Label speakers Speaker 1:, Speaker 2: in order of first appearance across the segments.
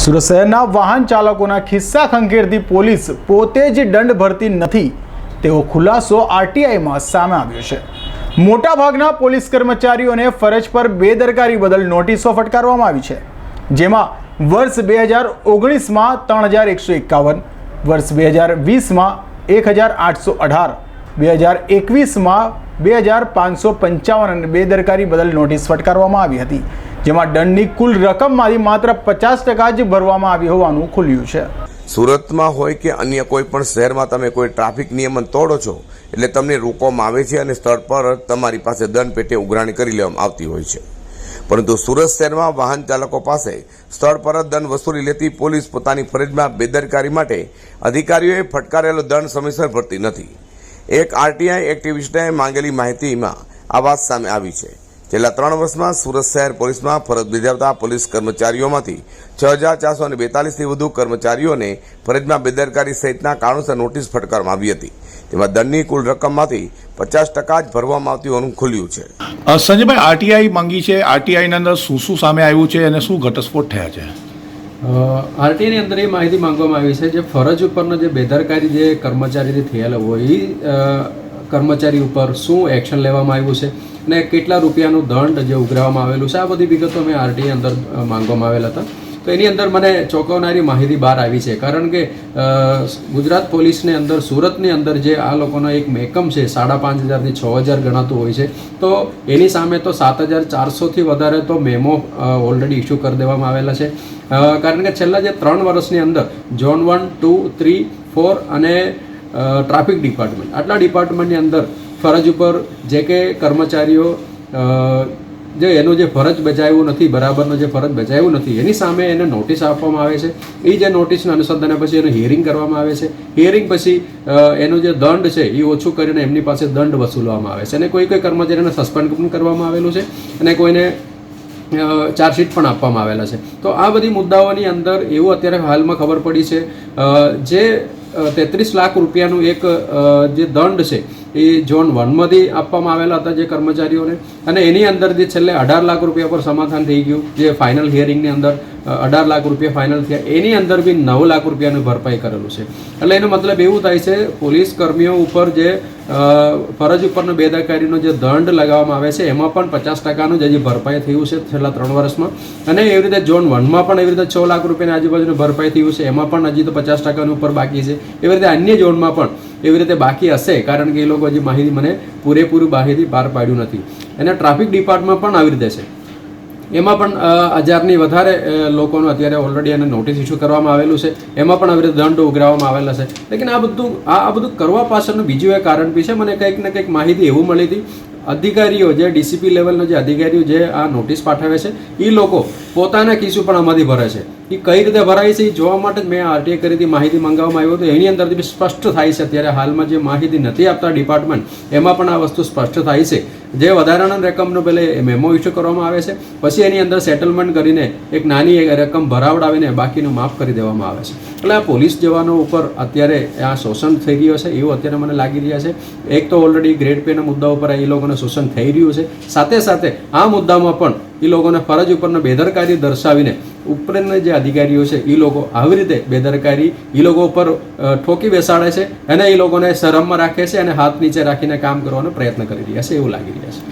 Speaker 1: સુરત શહેરના વાહન ચાલકોના ખિસ્સા ખંખેરતી પોલીસ પોતે જ દંડ ભરતી નથી. તેવો ખુલાસો આરટીઆઈમાં સામે આવ્યો છે. મોટાભાગના પોલીસ કર્મચારીઓને ફરજ પર બેદરકારી બદલ નોટિસો ફટકારવામાં આવી છે. જેમાં વર્ષ બે હજાર ઓગણીસમાં ત્રણ હજાર એકસો એકાવન, વર્ષ બે હજાર વીસમાં એક હજાર આઠસો અઢાર, બે હજાર એકવીસમાં બે હજાર પાંચસો પંચાવન અને બેદરકારી બદલ નોટિસ ફટકારવામાં આવી હતી. જેમાં દંડની કુલ રકમમાંથી માત્ર પચાસ ટકા જ ભરવામાં આવી હોવાનું ખુલ્યું છે.
Speaker 2: સુરતમાં હોય કે અન્ય કોઈ પણ શહેરમાં તમે કોઈ ટ્રાફિક નિયમન તોડો છો, એટલે તમને રોકવામાં આવે છે અને સ્થળ પર તમારી પાસે દંડ પેટે ઉઘરાણી કરી લેવામાં આવતી હોય છે. પરંતુ સુરત શહેરમાં વાહન ચાલકો પાસે સ્થળ પર જ દંડ વસૂલી લેતી પોલીસ પોતાની ફરજમાં બેદરકારી માટે અધિકારીઓએ ફટકારેલો દંડ સમયસર ભરતી નથી. એક આરટીઆઈ એક્ટિવિસ્ટે માંગેલી માહિતીમાં આ વાત સામે આવી છે. છેલ્લા ત્રણ વર્ષમાં સુરત શહેર પોલીસમાં ફરજ બજાવતા પોલીસ કર્મચારીઓમાંથી છ હજાર ચારસો અને બેતાલીસથી વધુ કર્મચારીઓને ફરજમાં બેદરકારી સહિતના કારણોસર નોટિસ ફટકારવામાં આવી હતી. તેમાં દંડની કુલ રકમમાંથી પચાસ ટકા જ ભરવામાં આવતી હોવાનું ખુલ્યું છે.
Speaker 3: અ, સંજયભાઈ આરટીઆઈ માંગી છે. આરટીઆઈની અંદર શું શું સામે આવ્યું છે અને શું ઘટસ્ફોટ થયા છે?
Speaker 4: આરટીઆઈની અંદર એ માહિતી માંગવામાં આવી છે જે ફરજ ઉપરનો જે બેદરકારી જે કર્મચારીથી થયેલો હોય એ કર્મચારી ઉપર શું એક્શન લેવામાં આવ્યું છે અને કેટલા રૂપિયાનું દંડ જે ઉઘરાવવામાં આવેલું છે? આ બધી વિગતો મેં આરટીની અંદર માંગવામાં આવેલા હતા. તો એની અંદર મને ચોંકાવનારી માહિતી બહાર આવી છે. કારણ કે ગુજરાત પોલીસની અંદર, સુરતની અંદર જે આ લોકોનો એક મેકમ છે, સાડા પાંચ હજારથી છ હજાર ગણાતું હોય છે, તો એની સામે તો સાત હજાર ચારસોથી વધારે તો મેમો ઓલરેડી ઇસ્યુ કરી દેવામાં આવેલા છે. કારણ કે છેલ્લા જે ત્રણ વર્ષની અંદર zone one two three four અને ટ્રાફિક ડિપાર્ટમેન્ટ. આટલા ડિપાર્ટમેન્ટની અંદર ફરજ ઉપર જે કે કર્મચારીઓ જે એનો જે ફરજ બજાવ્યો નથી, બરાબરનો જે ફરજ બજાવ્યો નથી, એની સામે એને નોટિસ આપવામાં આવે છે. એ જે નોટિસના અનુસંધાને પછી એનું હિયરિંગ કરવામાં આવે છે. હિયરિંગ પછી એનો જે દંડ છે એ ઓછું કરીને એમની પાસે દંડ વસૂલવામાં આવે છે. અને કોઈ કોઈ કર્મચારીને સસ્પેન્ડ પણ કરવામાં આવેલું છે અને કોઈને ચાર્જશીટ પણ આપવામાં આવેલા છે. તો આ બધી મુદ્દાઓની અંદર એવું અત્યારે હાલમાં ખબર પડી છે જે તેત્રીસ લાખ રૂપિયાનું એક જે દંડ છે એ ઝોન વનમાંથી આપવામાં આવેલા હતા જે કર્મચારીઓને. અને એની અંદરથી છેલ્લે અઢાર લાખ રૂપિયા પર સમાધાન થઈ ગયું, જે ફાઇનલ હિયરિંગની અંદર અઢાર લાખ રૂપિયા ફાઇનલ થયા. એની અંદર બી નવ લાખ રૂપિયાનું ભરપાઈ કરેલું છે. એટલે એનો મતલબ એવું થાય છે, પોલીસ કર્મીઓ ઉપર જે ફરજ ઉપરનો બેદરકારીનો જે દંડ લગાવવામાં આવે છે, એમાં પણ પચાસ ટકાનું જે ભરપાઈ થયું છે છેલ્લા ત્રણ વર્ષમાં. અને એવી રીતે ઝોન વનમાં પણ એવી રીતે છ લાખ રૂપિયાની આજુબાજુનું ભરપાઈ થયું છે, એમાં પણ હજી તો પચાસ ટકાની ઉપર બાકી છે. એવી રીતે અન્ય ઝોનમાં પણ એવી રીતે બાકી હશે, કારણ કે એ લોકો હજી માહિતી મને પૂરેપૂરી માહિતી બહાર પાડ્યું નથી. અને ટ્રાફિક ડિપાર્ટમેન્ટ પણ આવી રીતે છે. એમાં પણ હજારની વધારે લોકોનું અત્યારે ઓલરેડી એને નોટિસ ઇસ્યુ કરવામાં આવેલું છે. એમાં પણ આવી રીતે દંડ ઉઘરાવવામાં આવેલા છે. લેકિન આ બધું આ બધું કરવા પાછળનું બીજું એક કારણ બી છે. મને કંઈક ને કંઈક માહિતી એવું મળી હતી અધિકારીઓ જે ડીસીપી લેવલના જે અધિકારીઓ જે આ નોટિસ પાઠવે છે એ લોકો પોતાના કિસ્સુ પણ આમાંથી ભરે છે. એ કઈ રીતે ભરાય છે એ જોવા માટે જ મેં આરટીઆઈ કરી હતી, માહિતી મંગાવવામાં આવ્યું હતું એની અંદરથી સ્પષ્ટ થાય છે. અત્યારે હાલમાં જે માહિતી નથી આપતા ડિપાર્ટમેન્ટ એમાં પણ આ વસ્તુ સ્પષ્ટ થાય છે. જે વધારાના રકમનો પહેલે મેમો ઇસ્યુ કરવામાં આવે છે. પછી એની અંદર સેટલમેન્ટ કરીને એક નાની રકમ ભરાવડાવીને બાકીનું માફ કરી દેવામાં આવે છે. એટલે આ પોલીસ જવાનો ઉપર અત્યારે આ શોષણ થઈ રહ્યો છે એવું અત્યારે મને લાગી રહ્યા છે. એક તો ઓલરેડી ગ્રેડ પેના મુદ્દા ઉપર એ લોકોને શોષણ થઈ રહ્યું છે. સાથે સાથે આ મુદ્દામાં પણ એ લોકોને ફરજ ઉપરનો બેદરકારી દર્શાવીને ઉપરના જે અધિકારીઓ છે એ લોકો આવી રીતે બેદરકારી એ લોકો ઉપર ઠોકી બેસાડે છે અને એ લોકોને શરમમાં રાખે છે અને હાથ નીચે રાખીને કામ કરવાનો પ્રયત્ન કરી રહ્યા છે, એવું લાગી રહ્યા છે.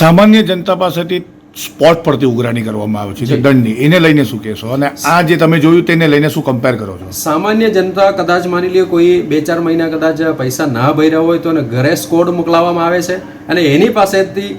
Speaker 3: સામાન્ય જનતા પાસેથી સ્પોટ પરથી ઉઘરાણી કરવામાં આવે છે જે દંડની. એને લઈને શું કહેશો? અને આ જે તમે જોયું તેને લઈને શું કમ્પેર કરો છો?
Speaker 4: સામાન્ય જનતા કદાચ માની લ્યો કોઈ બે ચાર મહિના કદાચ પૈસા ના ભર્યા હોય તો એને ઘરે સ્કોડ મોકલાવવામાં આવે છે અને એની પાસેથી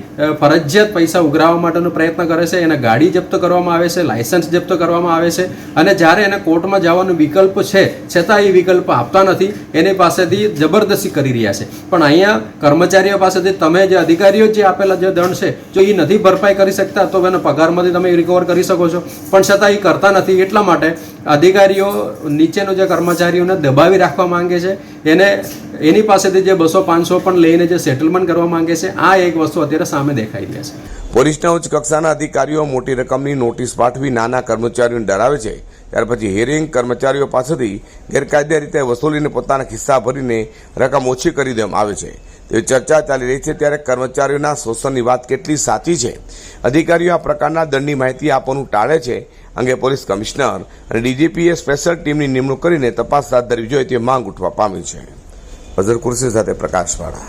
Speaker 4: ફરજિયાત પૈસા ઉઘરાવવા માટેનો પ્રયત્ન કરે છે. એને ગાડી જપ્ત કરવામાં આવે છે લાયસન્સ જપ્ત કરવામાં આવે છે અને જ્યારે એને કોર્ટમાં જવાનો વિકલ્પ છે છતાં એ વિકલ્પ આપતા નથી એની પાસેથી જબરદસ્તી કરી રહ્યા છે. પણ અહીંયા કર્મચારીઓ પાસેથી તમે જે અધિકારીઓ જે આપેલા જે દંડ છે જો એ નથી ભરપાઈ કરી શકતા તો એને પગારમાંથી તમે રિકવર કરી શકો છો. પણ છતાં એ કરતા નથી. એટલા માટે અધિકારીઓ નીચેનો જે કર્મચારીઓને દબાવી રાખવા માંગે છે. એને એની પાસેથી જે બસો પાંચસો પણ લઈને જે સેટલમેન્ટ કરવા માંગે છે, આ એક વસ્તુ અત્યારે સામે દેખાઈ રહી છે.
Speaker 2: પોલીસના ઉચ્ચ કક્ષાના અધિકારીઓ મોટી રકમની નોટિસ પાઠવી નાના કર્મચારીઓને ડરાવે છે. ત્યાર પછી હિયરિંગ કર્મચારીઓ પાસેથી ગેરકાયદે રીતે વસૂલીને પોતાના ખિસ્સા ભરીને રકમ ઓછી કરી દેવામાં આવે છે. તેવી ચર્ચા ચાલી રહી છે ત્યારે કર્મચારીઓના શોષણની વાત કેટલી સાચી છે? અધિકારીઓ આ પ્રકારના દંડની માહિતી આપવાનું ટાળે છે અંગે પોલીસ કમિશનર અને ડીજીપીએ સ્પેશિયલ ટીમની નિમણૂક કરીને તપાસ હાથ ધરવી જોઈએ તે માંગ ઉઠવા પામી છે. અઝર કુર્સી સાથે પ્રકાશવાળા.